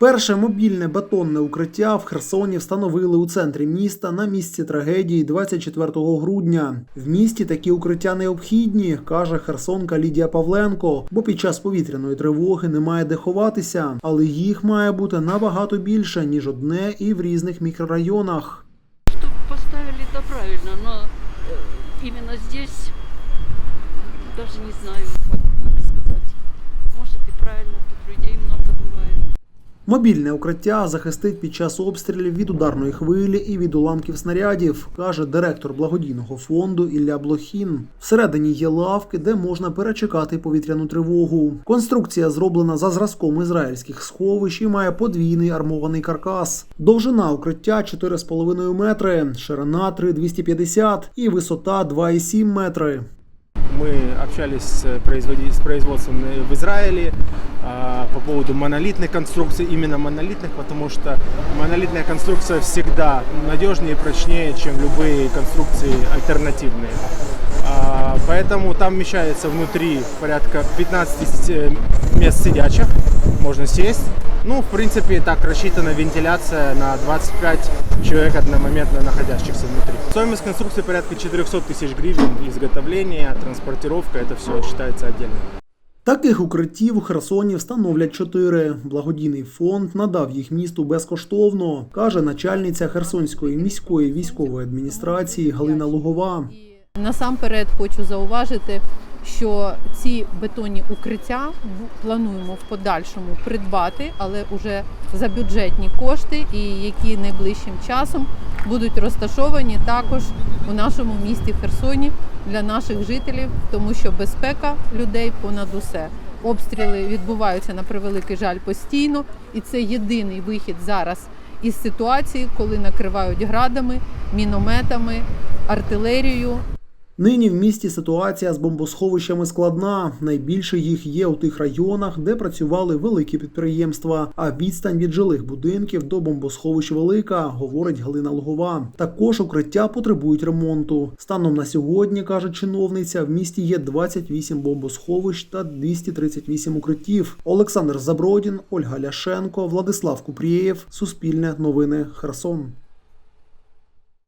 Перше мобільне бетонне укриття в Херсоні встановили у центрі міста на місці трагедії 24 грудня. В місті такі укриття необхідні, каже херсонка Лідія Павленко, бо під час повітряної тривоги немає де ховатися, але їх має бути набагато більше ніж одне і в різних мікрорайонах. Что поставили это правильно, но э, именно здесь даже не знаю, Мобільне укриття захистить під час обстрілів від ударної хвилі і від уламків снарядів, каже директор благодійного фонду Ілля Блохін. Всередині є лавки, де можна перечекати повітряну тривогу. Конструкція зроблена за зразком ізраїльських сховищ і має подвійний армований каркас. Довжина укриття 4,5 метри, ширина 3,250 і висота 2,7 метри. Мы общались с, производством в Израиле а, по поводу монолитных конструкций, именно монолитных, потому что монолитная конструкция всегда надежнее и прочнее, чем любые конструкции альтернативные. А, Поэтому там вмещается внутри порядка 15 э, мест сидячих, можно сесть. Ну, в принципе, так рассчитана вентиляция на 25 человек одномоментно находящихся внутри. Стоимость конструкции порядка 400 тысяч гривен, изготовление, транспортировка, это все считается отдельно. Таких укриттів у Херсоні встановлять чотири. Благодійний фонд надав їх місту безкоштовно, каже начальниця Херсонської міської військової адміністрації Галина Лугова. Насамперед хочу зауважити, що ці бетонні укриття плануємо в подальшому придбати, але вже за бюджетні кошти, і які найближчим часом будуть розташовані також у нашому місті Херсоні для наших жителів, тому що безпека людей понад усе. Обстріли відбуваються на превеликий жаль постійно, і це єдиний вихід зараз із ситуації, коли накривають градами, мінометами, артилерією. Нині в місті ситуація з бомбосховищами складна. Найбільше їх є у тих районах, де працювали великі підприємства. А відстань від жилих будинків до бомбосховищ велика, говорить Галина Лугова. Також укриття потребують ремонту. Станом на сьогодні, каже чиновниця, в місті є 28 бомбосховищ та 238 укриттів. Олександр Забродін, Ольга Ляшенко, Владислав Купрієв, Суспільне новини Херсон.